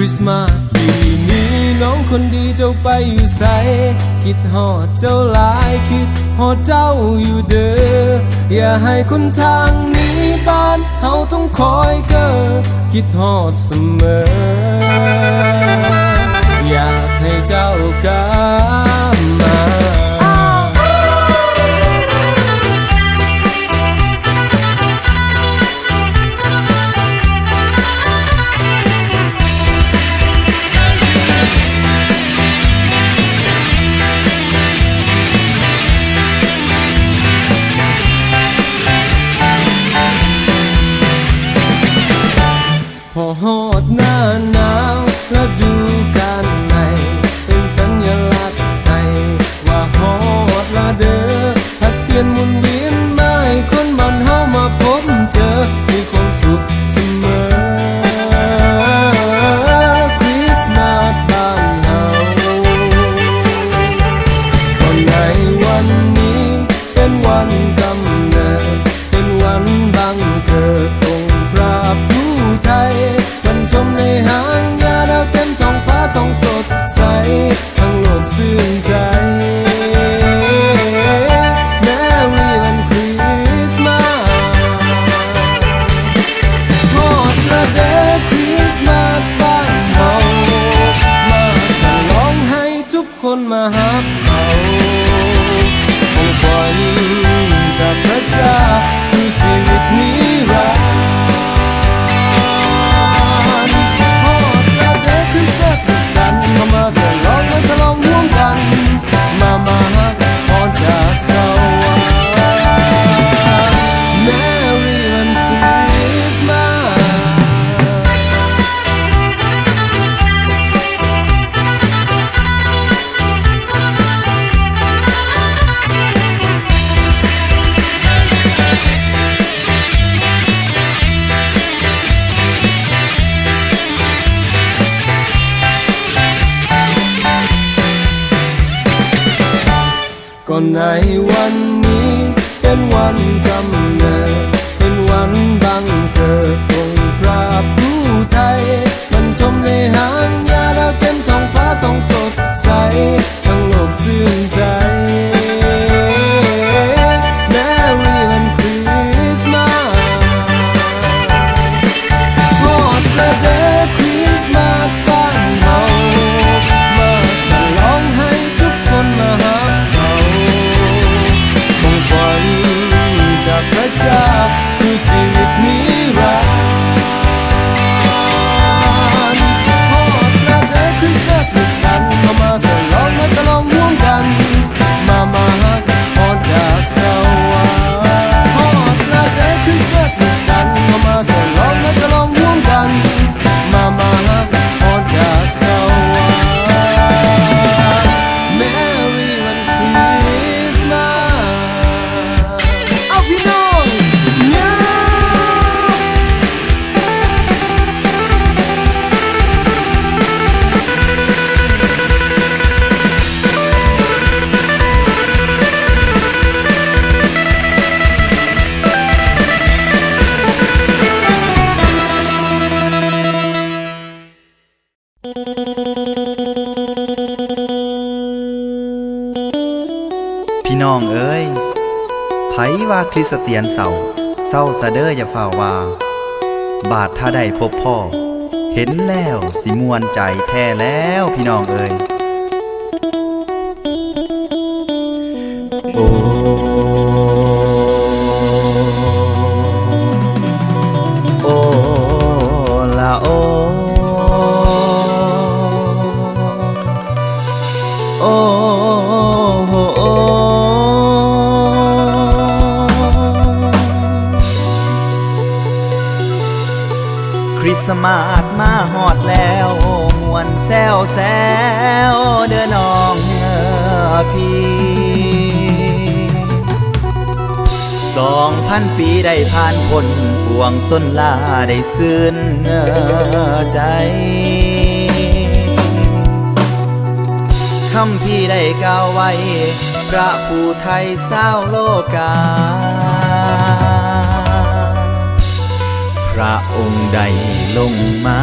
คริสต์มาสปีนี้น้องคนดีเจ้าไปอยู่ใสคิดหอดเจ้าหลายคิดหอดเจ้าอยู่เด้ออย่าให้คนทางนี้บ้านเฮาต้องคอยเกอ้อคิดหอดเสมอ อยากให้เจ้ากัน ในวันนี้เป็นวัน คริสเตียนเศร้าเศร้าซะเด้ออย่าฝ่าวา บาดถ้าได้พบพ่อ เห็นแล้วสิมวนใจแท้แล้วพี่น้องเอ้ย ปีได้ผ่านคนปวงส้นลาได้ซึ้นใจคำพี่ได้กล่าวไว้ พระผู้ไทยเศร้าโลกา พระองค์ใดลงมา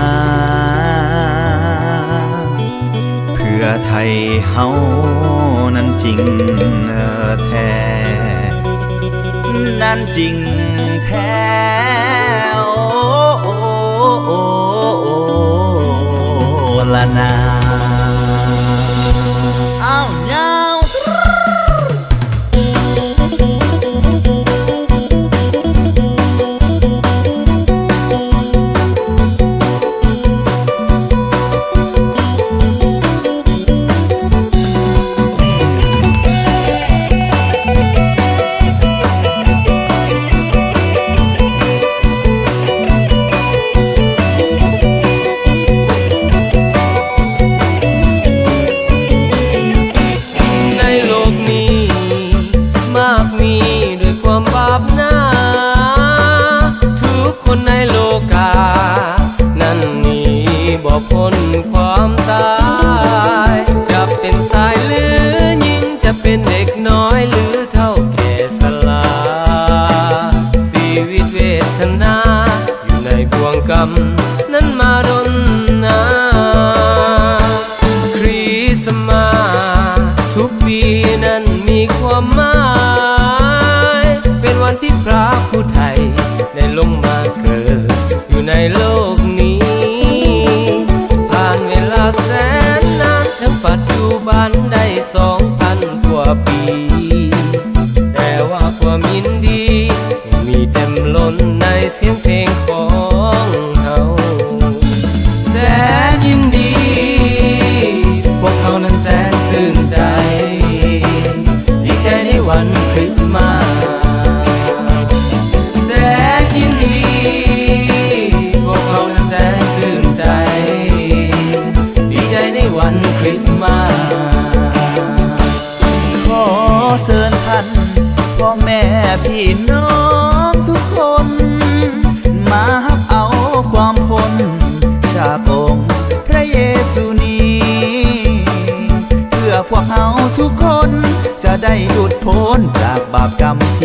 เพื่อไทยเฮานั้นจริงแท้ นั้นจริงแท้โอ้โอ้โอ้ละนา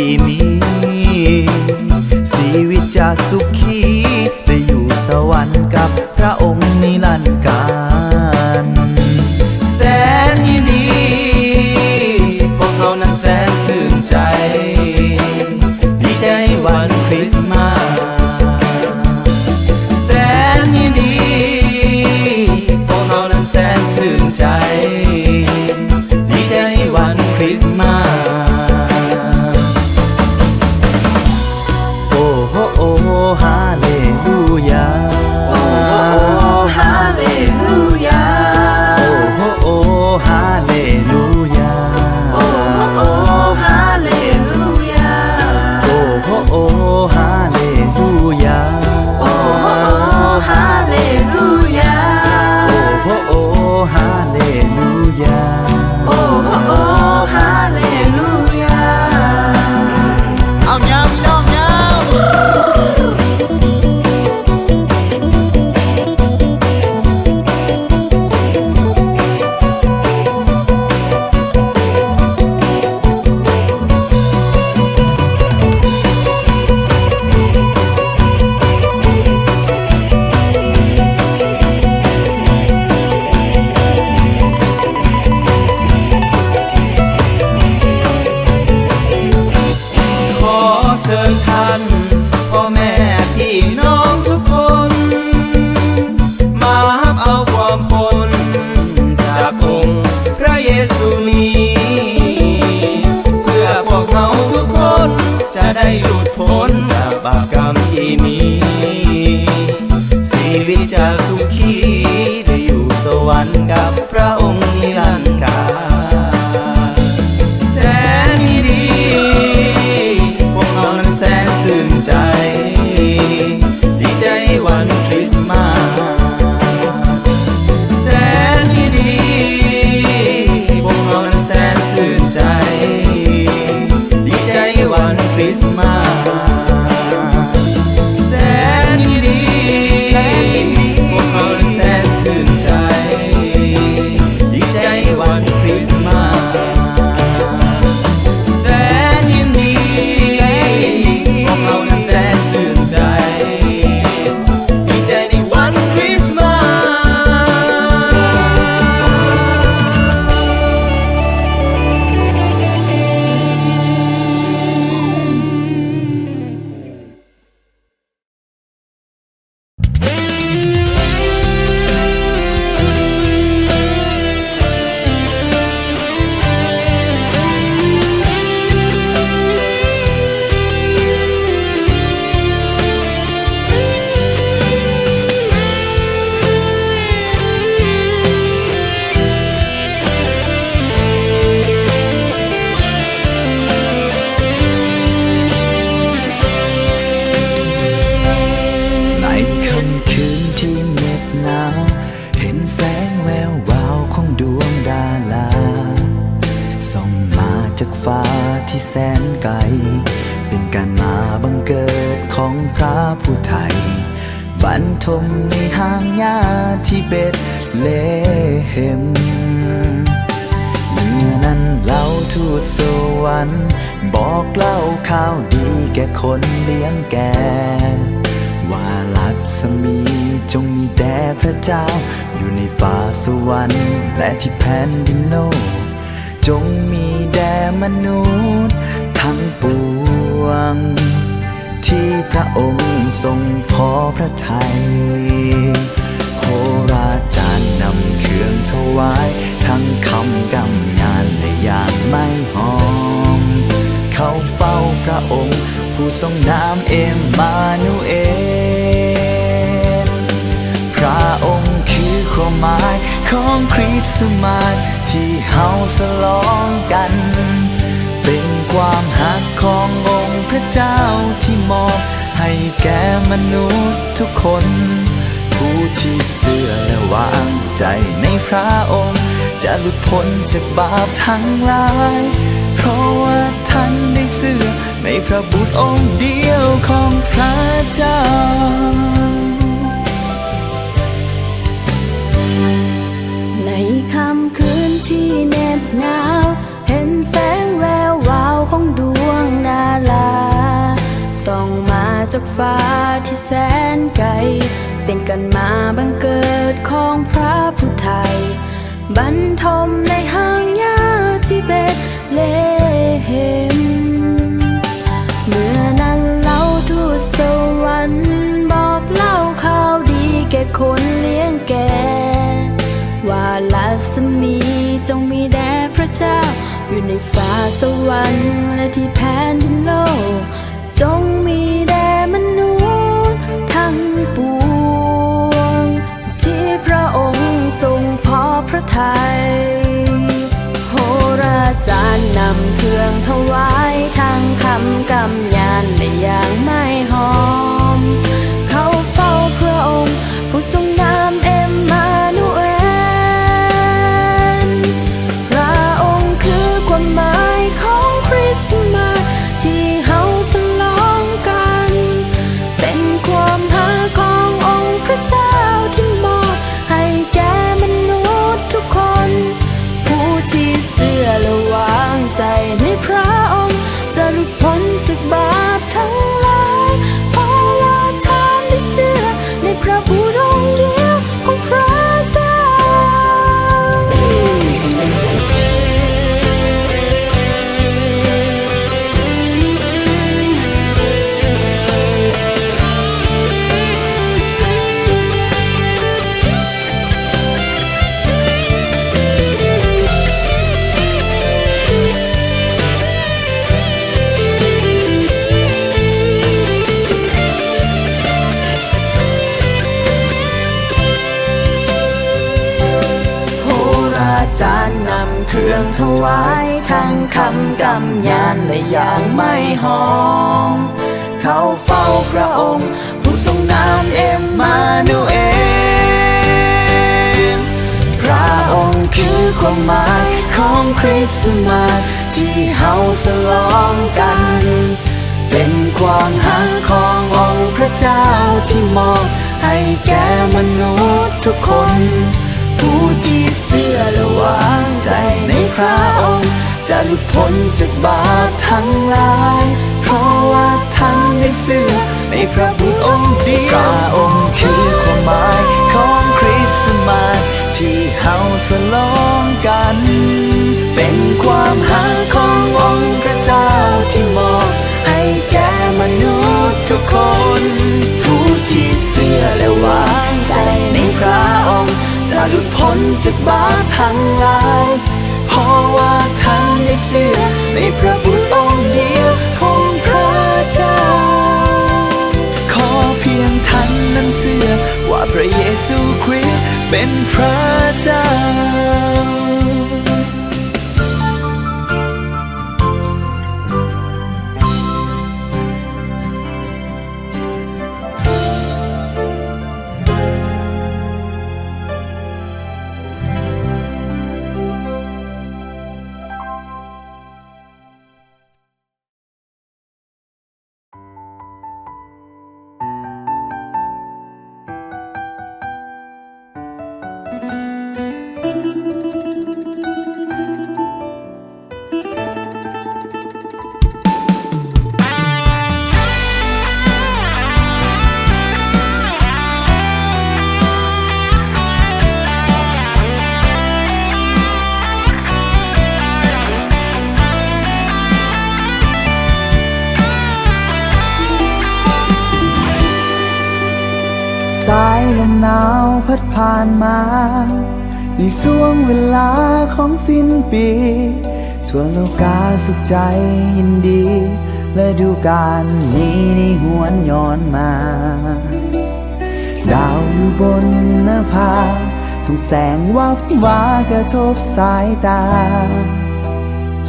ที่มี ชีวิตจะสุขี ที่แสนไกล เป็นการมาบังเกิดของพระผู้ไทย บรรทมในห้างหญ้าที่เบ็ดเลเฮมเมื่อนั้นเล่าทูตสวรรค์ บอกเล่าข่าวดีแก่คนเลี้ยงแก่ว่าลัดสมีจงมีแด่พระเจ้า อยู่ในฟ้าสวรรค์และที่แผ่นดินโลก จงมีแด่มนุษย์ทั้งปวง ที่พระองค์ทรงพอพระทัยโหราจารย์นำเครื่องถวาย ทั้งคำกำงานและอย่างไม่หอม เขาเฝ้าพระองค์ ผู้ทรงนามเอมมานูเอลพระองค์คือความหมาย ของคริสต์มาสที่เฮาสลองกัน เป็นความหักขององค์พระเจ้าที่มอบให้แก่มนุษย์ทุกคน ผู้ที่เสื่อและวางใจในพระองค์ จะหลุดพ้นจากบาปทั้งหลาย เพราะว่าท่านได้เสื่อในพระบุตรองค์เดียวของพระเจ้า ค่ำคืนที่เหน็บหนาว เห็นแสงแวววาวของดวงดาราส่องมาจากฟ้าที่แสนไกล เป็นกันมาบังเกิดของพระผู้ไทย บรรทมในห้างหญ้าที่เบตเลเฮมเมื่อนั้นเล่าทูตสวรรค์บอกเล่าข่าวดีแก่คนเลี้ยง จงมีแด่พระเจ้า อยู่ในฟ้าสวรรค์และที่แผ่นดินโลก จงมีแด่มนุษย์ทั้งปวง ที่พระองค์ทรงพอพระทัยโหราจารย์นำเครื่องถวายทั้งคำกำยานและอย่างไม่หอม เครื่องถวายทั้งคำกำยานและอย่างไม่หอม เขาเฝ้าพระองค์ ผู้ทรงนามเอ็มมานูเอลพระองค์คือความหมายของคริสต์มาสที่เฮาสลองกัน เป็นความหักขององค์พระเจ้าที่มอบให้แก่มนุษย์ทุกคน ผู้ที่เสื่อและวางใจในพระองค์จะหลุดพ้นจากบาปทั้งหลาย เพราะว่าท่านได้เสื่อในพระบุตรองค์เดียวพระองค์คือความหมายของคริสต์มาสที่เฮาสลองกัน เป็นความหักขององค์พระเจ้าที่มอบให้แก่มนุษย์ทุกคน ผู้ที่เสื่อและวางใจในพระ องค์จหลุดพ้นจากบาปทางลายเพราะว่าท่านได้เสื้อในพระบุตรองค์เดียวของพระเจ้า ขอเพียงท่านนั้นเสื่อว่าพระเยซูคริสต์เป็นพระเจ้า หนาวพัดผ่านมา ในช่วงเวลาของสิ้นปีทั่วโลกาสุขใจยินดี และดูการนี้นี่หวนย้อนมา ดาวอยู่บนหน้าผาส่องแสงวับวากระทบสายตา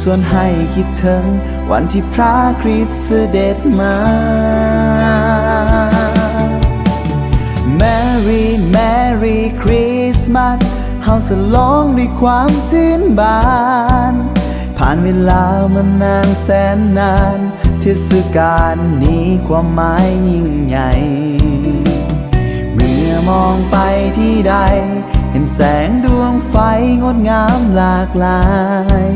ส่วนให้คิดถึงวันที่พระคริสต์เสด็จมา ลองด้วยความสิ้นบาน ผ่านเวลามานานแสนนานเทศกาลนี้ความหมายยิ่งใหญ่ เมื่อมองไปที่ใด เห็นแสงดวงไฟงดงามหลากหลาย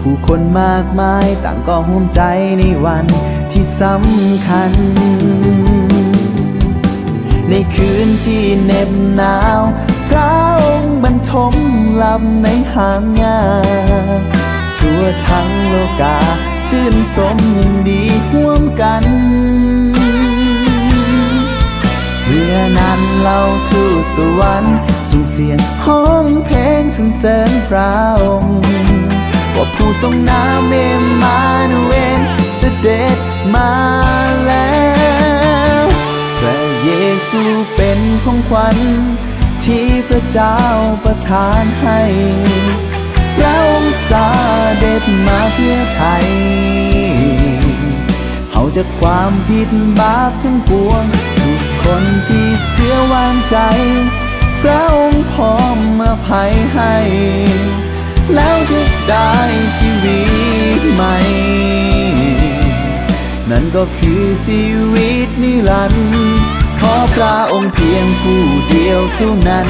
ผู้คนมากมายต่างก็ห่วมใจในวันที่สำคัญ ในคืนที่เหน็บหนาวพระ ทมลำในหางยาทั่วทั้งโลกาซื่นสมยินดีห่วมกันเพื่อนั้นเราทูตสวรรค์ส่งเสียงห้องเพลงสรรเสริญพระองค์ว่าผู้ทรงน้ำเมมมานุเวนเสด็จมาแล้ว พระเยซูเป็นของขวัญ ที่พระเจ้าประทานให้พระองค์สาเด็จมาเพื่อไทยเฮาจากความผิดบาปทั้งปวง ทุกคนที่เสียวางใจ พระองค์พร้อมมาภัยให้ แล้วจะได้ชีวิตใหม่ นั่นก็คือชีวิตนิรันดร์ ขอพระองค์เพียงผู้เดียวเท่านั้น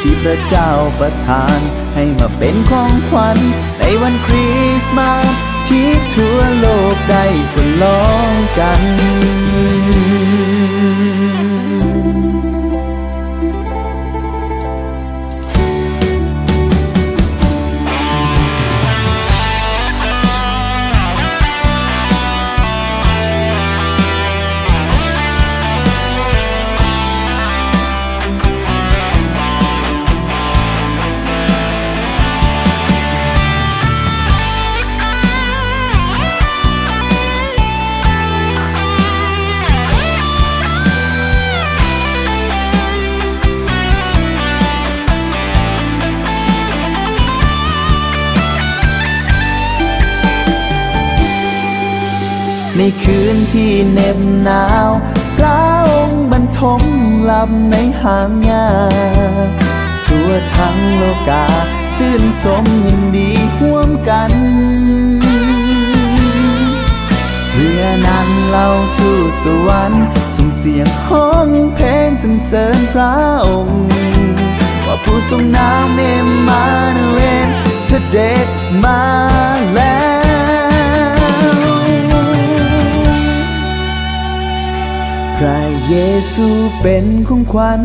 ที่พระเจ้าประทานให้มาเป็นของขวัญในวันคริสต์มาสที่ทั่วโลกได้สลองกันใน ที่เหน็บหนาวพระองค์บรรทมลำในหางยาทั่วทั้งโลกาซื่นสมยินดีห่วมกันเพื่อนั้นเราทูตสวรรค์ส่งเสียงห้องเพลงสรรเสริญพระองค์ ว่าผู้ทรงน้ำเมมมานุเวนเสด็จมาแล้ว ระเยซูเป็นของขวัญ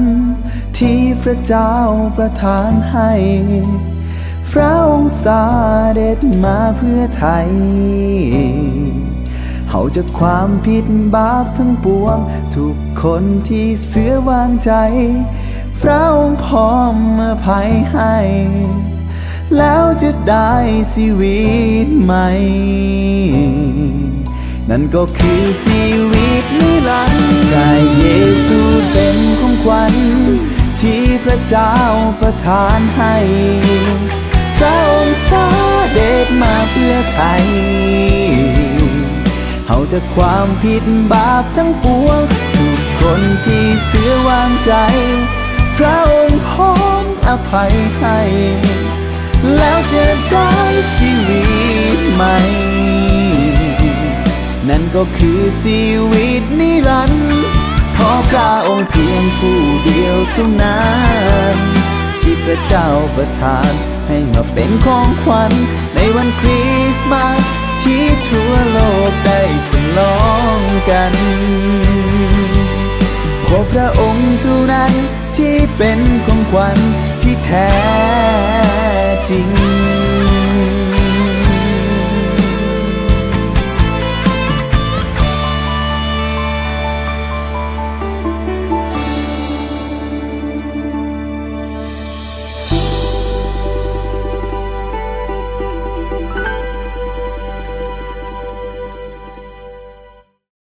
ที่พระเจ้าประทานให้ พระองค์สาเด็จมาเพื่อไทยเฮาจากความผิดบาปทั้งปวง ทุกคนที่เสือวางใจ พระองค์พร้อมมาภัยให้ แล้วจะได้ชีวิตใหม่ นั่นก็คือชีวิตนิรันดร์พระเยซูเป็นของขวัญที่พระเจ้าประทานให้พระองค์สาเด็จมาเพื่อไทยเฮาจากความผิดบาปทั้งปวง ทุกคนที่เสือวางใจ พระองค์พร้อมอภัยให้ แล้วจะได้ชีวิตใหม่ นั่นก็คือชีวิตนิรันดร์เพราะพระองค์เพียงผู้เดียวเท่านั้น ที่พระเจ้าประทานให้มาเป็นของขวัญในวันคริสต์มาสที่ทั่วโลกได้สลองกันขอพระองค์เท่านั้นที่เป็นของขวัญที่แท้จริง